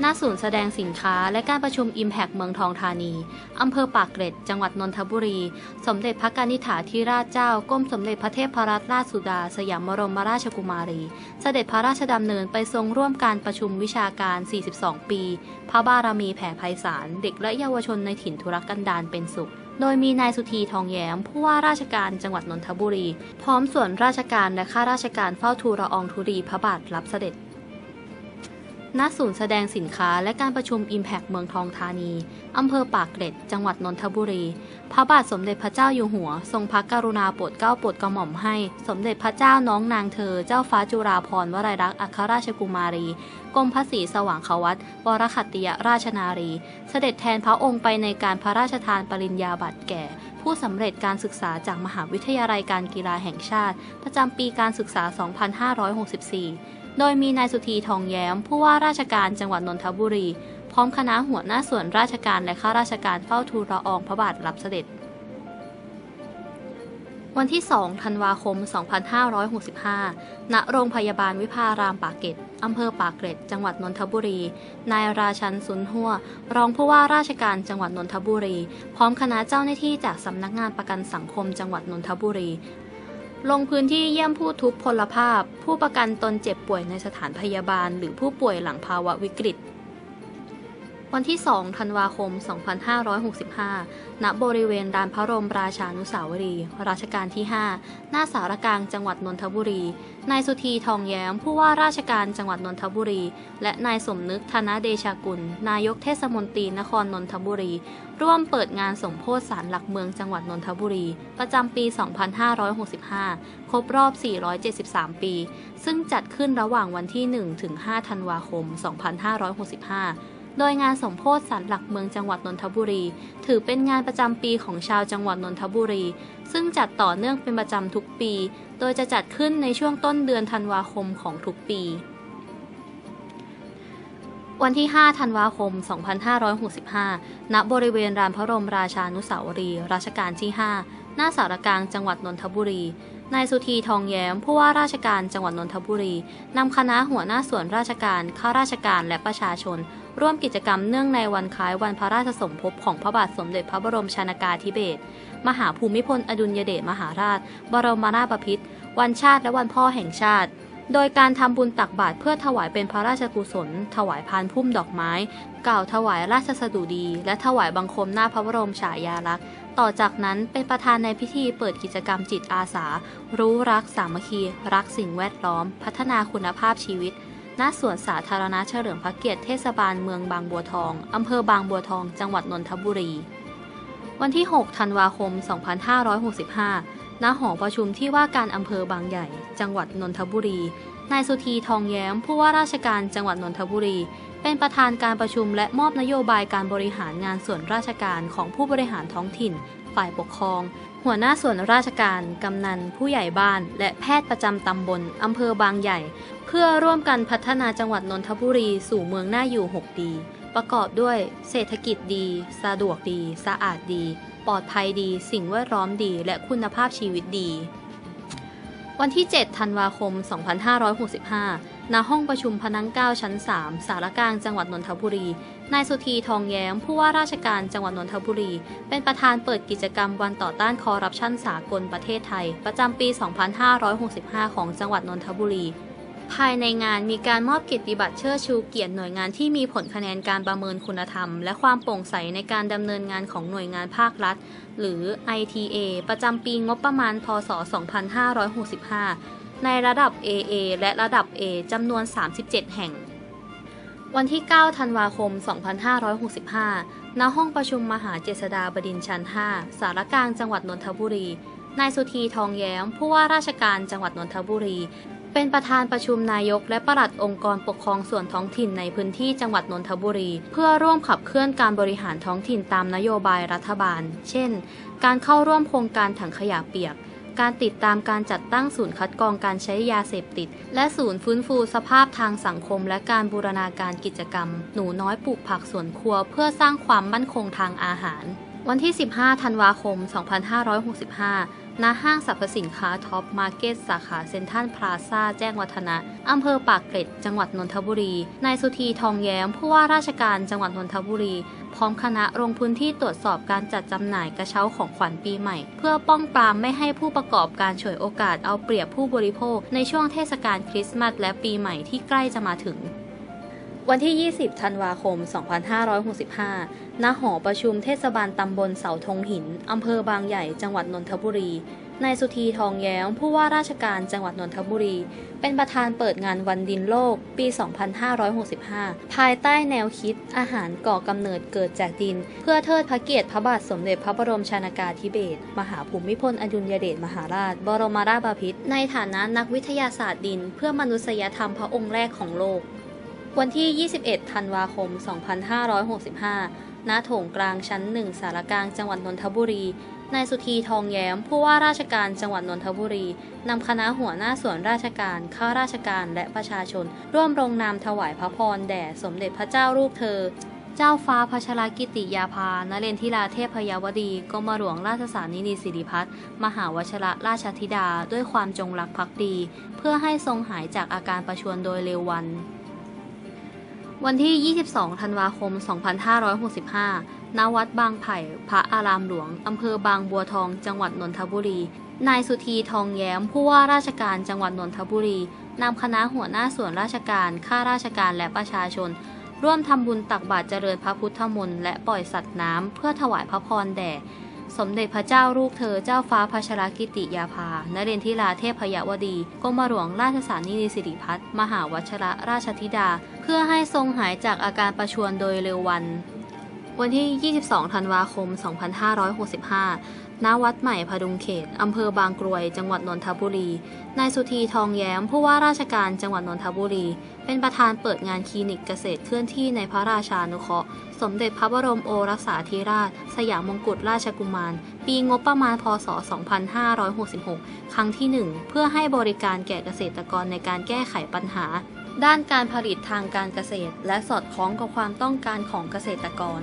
หน้าศูนย์แสดงสินค้าและการประชุม Impact เมืองทองธานี อำเภอปากเกร็ด จังหวัดนนทบุรี สมเด็จพระกนิษฐาธิราชเจ้ากรมสมเด็จพระเทพรัตนราชสุดา สยามบรมราชกุมารี เสด็จพระราชดำเนินไปทรงร่วมการประชุมวิชาการ 42 ปี พระบารมีแผ่ไพศาล เด็กและเยาวชนในถิ่นทุรกันดารเป็นสุขโดยมีนายสุธีทองแย้ม ผู้ว่าราชการจังหวัดนนทบุรี พร้อมส่วนราชการและข้าราชการเฝ้าทูลละอองธุรีพระบาทรับเสด็จ ณศูนย์แสดงสินค้าและการประชุม Impact เมืองทองธานี อำเภอปากเกร็ด จังหวัดนนทบุรี พระบาทสมเด็จพระเจ้าอยู่หัว ทรงพระกรุณาโปรดเกล้าโปรดกระหม่อมให้ สมเด็จพระเจ้าน้องนางเธอ เจ้าฟ้าจุฬาภรณ์วลัยลักษ์อัครราชกุมารี กรมพระศรีสว่างควัตวรคัตติยราชนารี เสด็จแทนพระองค์ไปในการพระราชทานปริญญาบัตรแก่ผู้สำเร็จการศึกษาจากมหาวิทยาลัยการกีฬาแห่งชาติ ประจำปีการศึกษา 2564 โดยมีนายสุธีทองแย้ม ผู้ว่าราชการจังหวัดนนทบุรี พร้อมคณะหัวหน้าส่วนราชการและข้าราชการเฝ้าทูลละอองพระบาทรับเสด็จ วันที่ 2 ธันวาคม 2565 ณ โรงพยาบาลวิภารามปากเกร็ดอำเภอปากเกร็ด จังหวัดนนทบุรี นายราชันสุนหัว รองผู้ว่าราชการจังหวัดนนทบุรี พร้อมคณะเจ้าหน้าที่จากสำนักงานประกันสังคมจังหวัดนนทบุรี ลงพื้นที่เยี่ยมผู้ทุพพลภาพ ผู้ประกันตนเจ็บป่วยในสถานพยาบาล หรือผู้ป่วยหลังภาวะวิกฤต วันที่ 2 ธันวาคม 2565 ณ บริเวณลานพระบรมราชานุสาวรีย์รัชกาลที่ 5 หน้าสารกลางจังหวัดนนทบุรี นายสุธีทองแย้ม ผู้ว่าราชการจังหวัดนนทบุรี และนายสมนึกธนเดชากุล นายกเทศมนตรีนครนนทบุรี ร่วมเปิดงานสมโพธิสารหลักเมืองจังหวัดนนทบุรี ประจำปี 2565 ครบรอบ 473 ปี ซึ่งจัดขึ้นระหว่างวันที่ 1 ถึง 5 ธันวาคม 2565 โดยงานสมโพธิสารหลักเมืองจังหวัดนนทบุรี ถือเป็นงานประจำปีของชาวจังหวัดนนทบุรี ซึ่งจัดต่อเนื่องเป็นประจำทุกปี โดยจะจัดขึ้นในช่วงต้นเดือนธันวาคมของทุกปี วันที่ 5 ธันวาคม 2565 ณ บริเวณลานพระบรมราชานุสาวรีย์รัชกาลที่ 5 หน้าสารกลางจังหวัดนนทบุรีนายสุธีทองแย้มผู้ว่าราชการจังหวัดนนทบุรีนำคณะหัวหน้าส่วนราชการข้าราชการและประชาชน ร่วมกิจกรรมเนื่องในวันคล้ายวันพระราชสมภพของพระบาทสมเด็จพระบรมชนากาธิเบศรมหาภูมิพลอดุลยเดชมหาราช บรมนาถบพิตรวันชาติและวันพ่อแห่งชาติ โดยการทำบุญตักบาตรเพื่อถวายเป็นพระราชกุศล ถวายพานพุ่มดอกไม้ กล่าวถวายราชสดุดี และถวายบังคมหน้าพระบรมฉายาลักษณ์ต่อจากนั้นเป็นประธานในพิธีเปิดกิจกรรมจิตอาสา รู้รักสามัคคี รักสิ่งแวดล้อม พัฒนาคุณภาพชีวิต ณสวนสาธารณะเฉลิมพระเกียรติเทศบาลเมืองบางบัวทอง อำเภอบางบัวทอง จังหวัดนนทบุรี วันที่ 6 ธันวาคม 2565 ณ หอประชุมที่ว่าการอำเภอบางใหญ่ จังหวัดนนทบุรี นายสุธีทองแย้ม ผู้ว่าราชการจังหวัดนนทบุรี เป็นประธานการประชุมและมอบนโยบายการบริหารงานส่วนราชการของผู้บริหารท้องถิ่น ฝ่ายปกครอง หัวหน้าส่วนราชการ กำนัน ผู้ใหญ่บ้าน และแพทย์ประจำตำบลอำเภอบางใหญ่ เพื่อร่วมกันพัฒนาจังหวัดนนทบุรีสู่เมืองน่าอยู่ 6 ดี ประกอบด้วยเศรษฐกิจดี สะดวกดี สะอาดดี ปลอดภัยดี สิ่งแวดล้อมดี และคุณภาพชีวิตดี วันที่ 7 ธันวาคม 2565 ณห้องประชุมพนังเก้าชั้น 3 สารกลางจังหวัดนนทบุรี นายสุธีทองแย้ม ผู้ว่าราชการจังหวัดนนทบุรี เป็นประธานเปิดกิจกรรมวันต่อต้านคอร์รัปชันสากลประเทศไทย ประจำปี 2565 ของจังหวัดนนทบุรี ภายในงานมีการมอบเกียรติบัตรเชิดชูเกียรติหน่วยงานที่มีผลคะแนนการประเมินคุณธรรม และความโปร่งใสในการดำเนินงานของหน่วยงานภาครัฐ หรือ ITA ประจำปีงบประมาณ พศ 2565 ในระดับ AA และระดับ A จำนวน 37 แห่ง วันที่ 9 ธันวาคม 2565 ณ ห้องประชุมมหาเจษฎาบดินชั้น 5 สารกลางจังหวัดนนทบุรี นายสุธีทองแย้ม ผู้ว่าราชการจังหวัดนนทบุรี เป็นประธานประชุมนายกและประหลัดองค์กรปกครองส่วนท้องถิ่นในพื้นที่จังหวัดนนทบุรี เพื่อร่วมขับเคลื่อนการบริหารท้องถิ่นตามนโยบายรัฐบาล เช่น การเข้าร่วมโครงการถังขยะเปียก การติดตามการจัดตั้งศูนย์คัดกรองการใช้ยาเสพติด และศูนย์ฟื้นฟูสภาพทางสังคม และการบูรณาการกิจกรรม หนูน้อยปลูกผักสวนครัว เพื่อสร้างความมั่นคงทางอาหาร วันที่ 15 ธันวาคม 2565 ณ ห้างสรรพสินค้าท็อปมาร์เก็ตสาขาเซ็นทรัลพลาซ่าแจ้งวัฒนะ อำเภอปากเกร็ด จังหวัดนนทบุรี นายสุธีทองแย้ม ผู้ว่าราชการจังหวัดนนทบุรี พร้อมคณะลงพื้นที่ตรวจสอบการจัดจำหน่ายกระเช้าของขวัญปีใหม่ เพื่อป้องปรามไม่ให้ผู้ประกอบการฉวยโอกาสเอาเปรียบผู้บริโภค ในช่วงเทศกาลคริสต์มาสและปีใหม่ที่ใกล้จะมาถึง วันที่ 20 ธันวาคม 2565 ณ หอประชุมเทศบาลตำบลเสาธงหิน อำเภอบางใหญ่ จังหวัดนนทบุรี นายสุธีทองแย้ม ผู้ว่าราชการจังหวัดนนทบุรี เป็นประธานเปิดงานวันดินโลก ปี 2565 ภายใต้แนวคิดอาหารก่อกำเนิดเกิดจากดิน เพื่อเทิดพระเกียรติพระบาทสมเด็จพระบรมชนากาธิเบศร มหาภูมิพลอดุลยเดชมหาราช บรมราชบพิตร ในฐานะนักวิทยาศาสตร์ดิน เพื่อมนุษยธรรมพระองค์แรกของโลก วันที่ 21 ธันวาคม 2565 ณ โถงกลางชั้นหนึ่งสารกลางจังหวัดนนทบุรี นายสุธีทองแย้ม ผู้ว่าราชการจังหวัดนนทบุรี นำคณะหัวหน้าส่วนราชการ ข้าราชการและประชาชน ร่วมลงนามถวายพระพรแด่สมเด็จพระเจ้าลูกเธอ เจ้าฟ้าพัชรกิติยาภา นเรนทิราเทพยาวดี กรมหลวงราชสานินีสิริพัฒน์มหาวชระราชธิดา ด้วยความจงรักภักดี เพื่อให้ทรงหายจากอาการประชวรโดยเร็ววัน วันที่ 22 ธันวาคม 2565 ณ วัดบางไผ่ พระอารามหลวง อำเภอบางบัวทอง จังหวัดนนทบุรี นายสุธีทองแย้ม ผู้ว่าราชการจังหวัดนนทบุรี นำคณะหัวหน้าส่วนราชการ ข้าราชการและประชาชน ร่วมทำบุญตักบาตรเจริญพระพุทธมนต์และปล่อยสัตว์น้ำ เพื่อถวายพระพรแด่ สมเด็จพระเจ้าลูกเธอเจ้าฟ้าพัชรกิติยาภา นเรนทิราเทพยวดีกรมหลวงราชสานินีสิริพัฒน์มหาวชระราชธิดา เพื่อให้ทรงหายจากอาการประชวรโดยเร็ววัน วันที่ 22 ธันวาคม 2565 ณวัดใหม่พดุงเขต อำเภอบางกรวย จังหวัดนนทบุรี นายสุธีทองแย้ม ผู้ว่าราชการจังหวัดนนทบุรี เป็นประธานเปิดงานคลินิกเกษตรเคลื่อนที่ในพระราชานุเคราะห์ สมเด็จพระบรมโอรสาธิราช สยามมงกุฎราชกุมาร ปีงบประมาณพศ 2566 ครั้งที่ 1 เพื่อให้บริการแก่เกษตรกรในการแก้ไขปัญหา ด้านการผลิตทางการเกษตร และสอดคล้องกับความต้องการของเกษตรกร